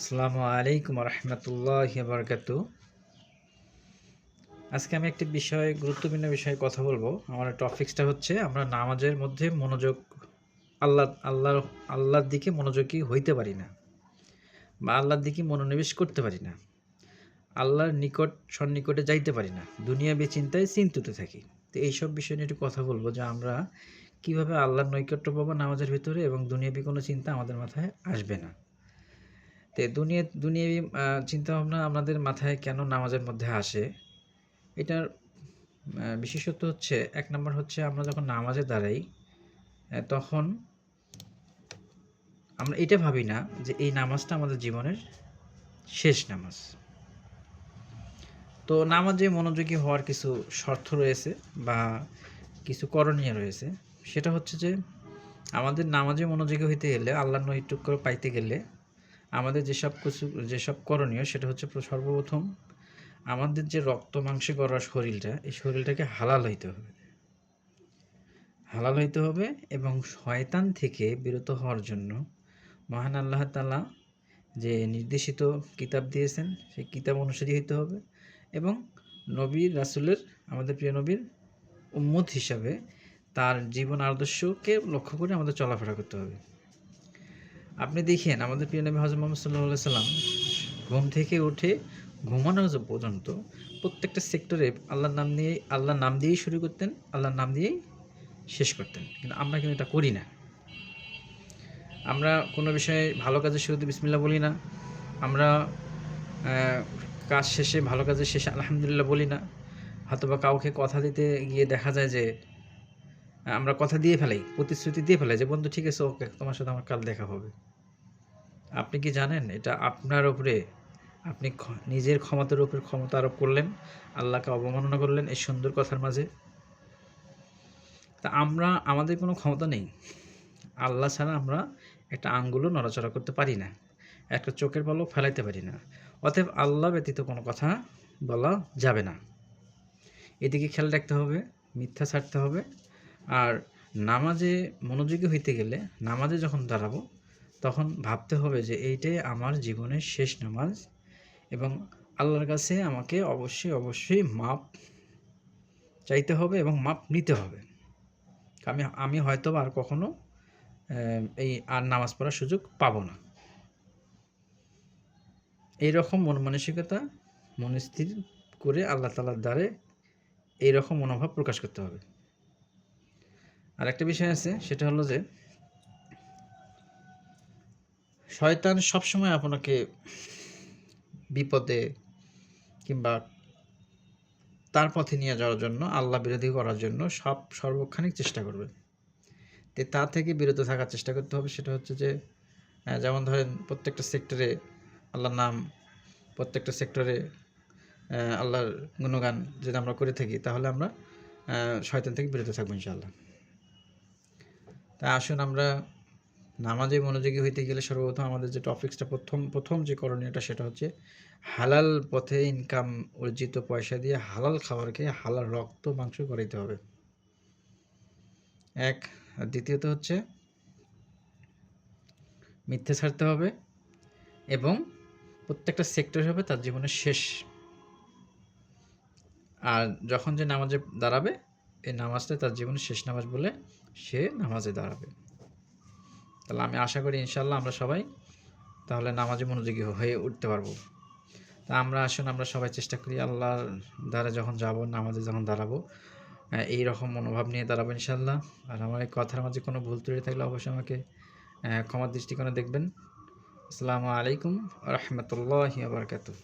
আসসালামু আলাইকুম রহমতুল্লাহ বরকাত আজকে আমি একটি বিষয়, গুরুত্বপূর্ণ বিষয়ে কথা বলব। আমার টপিক্সটা হচ্ছে, আমরা নামাজের মধ্যে মনোযোগ, আল্লাহ, আল্লাহর আল্লাহর দিকে মনোযোগী হইতে পারি না বা আল্লাহর দিকে মনোনিবেশ করতে পারি না। আল্লাহর নিকট, সন্নিকটে যাইতে পারি না। দুনিয়াবি চিন্তায় চিন্তিত থাকি। তো এইসব বিষয় নিয়ে একটু কথা বলব যে আমরা কীভাবে আল্লাহর নৈকট্য পাবো নামাজের ভিতরে এবং দুনিয়াবি কোনো চিন্তা আমাদের মাথায় আসবে না। তো দুনিয়া, দুনিয়াবি চিন্তা ভাবনা আমাদের মাথায় কেন নামাজের মধ্যে আসে? এটার বিশেষত্ব হচ্ছে, এক নম্বর হচ্ছে আমরা যখন নামাজে দাঁড়াই তখন আমরা এটা ভাবি না যে এই নামাজটা আমাদের জীবনের শেষ নামাজ। তো নামাজে মনোযোগী হওয়ার কিছু শর্ত রয়েছে বা কিছু করণীয় রয়েছে। সেটা হচ্ছে যে আমাদের নামাজে মনোযোগী হইতে গেলে, আল্লাহ নৈটুক্য পাইতে গেলে আমাদের যেসব কিছু, যেসব করণীয় সেটা হচ্ছে সর্বপ্রথম আমাদের যে রক্ত মাংসে গড়া শরীরটা, এই শরীরটাকে হালাল হইতে হবে। হালাল হইতে হবে এবং শয়তান থেকে বিরত হওয়ার জন্য মহান আল্লাহ তালা যে নির্দেশিত কিতাব দিয়েছেন, সেই কিতাব অনুসারী হইতে হবে এবং নবীর, রাসুলের, আমাদের প্রিয় নবীর উম্মত হিসাবে তার জীবন আদর্শকে লক্ষ্য করে আমাদের চলাফেরা করতে হবে। আপনি দেখেন, আমাদের প্রিয় নবী হজরত মোহাম্মদ সাল্লাহ সাল্লাম ঘুম থেকে উঠে ঘুমানো পর্যন্ত প্রত্যেকটা সেক্টরে আল্লাহর নাম নিয়ে, আল্লাহর নাম দিয়েই শুরু করতেন, আল্লাহর নাম দিয়েই শেষ করতেন। কিন্তু আমরা কিন্তু এটা করি না। আমরা কোনো বিষয়ে ভালো কাজের শুরুতে বিসমিল্লা বলি না। আমরা কাজ শেষে ভালো কাজের শেষে আলহামদুলিল্লাহ বলি না। হয়তো বা কাউকে কথা দিতে গিয়ে দেখা যায় যে, আমরা কথা দিয়ে ফেলাই, প্রতিশ্রুতি দিয়ে ফেলাই যে, বন্ধু, ঠিক আছে, ওকে, তোমার সাথে আমার কাল দেখা হবে। আপনি কি জানেন? এটা আপনার উপরে, আপনি নিজের ক্ষমতার উপর ক্ষমতা আরোপ করলেন, আল্লাহকে অবমাননা করলেন এই সুন্দর কথার মাঝে। তা আমরা, আমাদের কোনো ক্ষমতা নেই। আল্লাহ ছাড়া আমরা একটা আঙ্গুলও নড়াচড়া করতে পারি না, একটা চোখের পলক ফেলাইতে পারি না। অতএব আল্লাহ ব্যতীত কোনো কথা বলা যাবে না। এদিকে খেয়াল রাখতে হবে, মিথ্যা ছাড়তে হবে। আর নামাজে মনোযোগী হইতে গেলে, নামাজে যখন দাঁড়াবো তখন ভাবতে হবে যে এইটাই আমার জীবনের শেষ নামাজ এবং আল্লাহর কাছে আমাকে অবশ্যই অবশ্যই মাপ চাইতে হবে এবং মাপ নিতে হবে। আমি আমি হয়তো আর কখনো এই আর নামাজ পড়ার সুযোগ পাবো না। এইরকম মন মানসিকতা মনস্থির করে আল্লাহ তালার দ্বারে এইরকম মনোভাব প্রকাশ করতে হবে। আর একটা বিষয় আছে, সেটা হলো যে শয়তান সবসময় আপনাকে বিপদে কিংবা তার পথে নিয়ে যাওয়ার জন্য, আল্লাহ বিরোধী করার জন্য সব সর্বক্ষণিক চেষ্টা করবে। তে তা থেকে বিরত থাকার চেষ্টা করতে হবে। সেটা হচ্ছে যে যেমন ধরেন প্রত্যেকটা সেক্টরে আল্লাহর নাম, প্রত্যেকটা সেক্টরে আল্লাহর গুণগান যদি আমরা করে থাকি, তাহলে আমরা শয়তান থেকে বিরত থাকব ইনশাআল্লাহ। তা আসুন আমরা নামাজে মনোযোগী হইতে গেলে সর্বপ্রথম আমাদের যে টপিক্সটা প্রথম প্রথম যে করণীয়টা সেটা হচ্ছে হালাল পথে ইনকাম অর্জিত পয়সা দিয়ে হালাল খাবার খেয়ে হালাল রক্ত, মাংস করাইতে হবে। এক। আর দ্বিতীয়ত হচ্ছে মিথ্যে ছাড়তে হবে এবং প্রত্যেকটা সেক্টর হবে তার জীবনের শেষ। আর যখন যে নামাজে দাঁড়াবে, এই নামাজটা তার জীবনের শেষ নামাজ বলে সে নামাজে দাঁড়াবে। তাহলে আমি আশা করি ইনশাল্লাহ আমরা সবাই তাহলে নামাজে মনোযোগী হয়ে উঠতে পারব। তা আমরা আসুন, আমরা সবাই চেষ্টা করি আল্লাহর দ্বারা যখন যাব, নামাজে যখন দাঁড়াবো এই রকম মনোভাব নিয়ে দাঁড়াবো ইনশাল্লাহ আর আমার এই কথার মাঝে কোনো ভুল ত্রুটি থাকলে অবশ্যই আমাকে ক্ষমার দৃষ্টিকোণে দেখবেন। আসসালামু আলাইকুম রহমতুল্লাহ বারকাতুহ।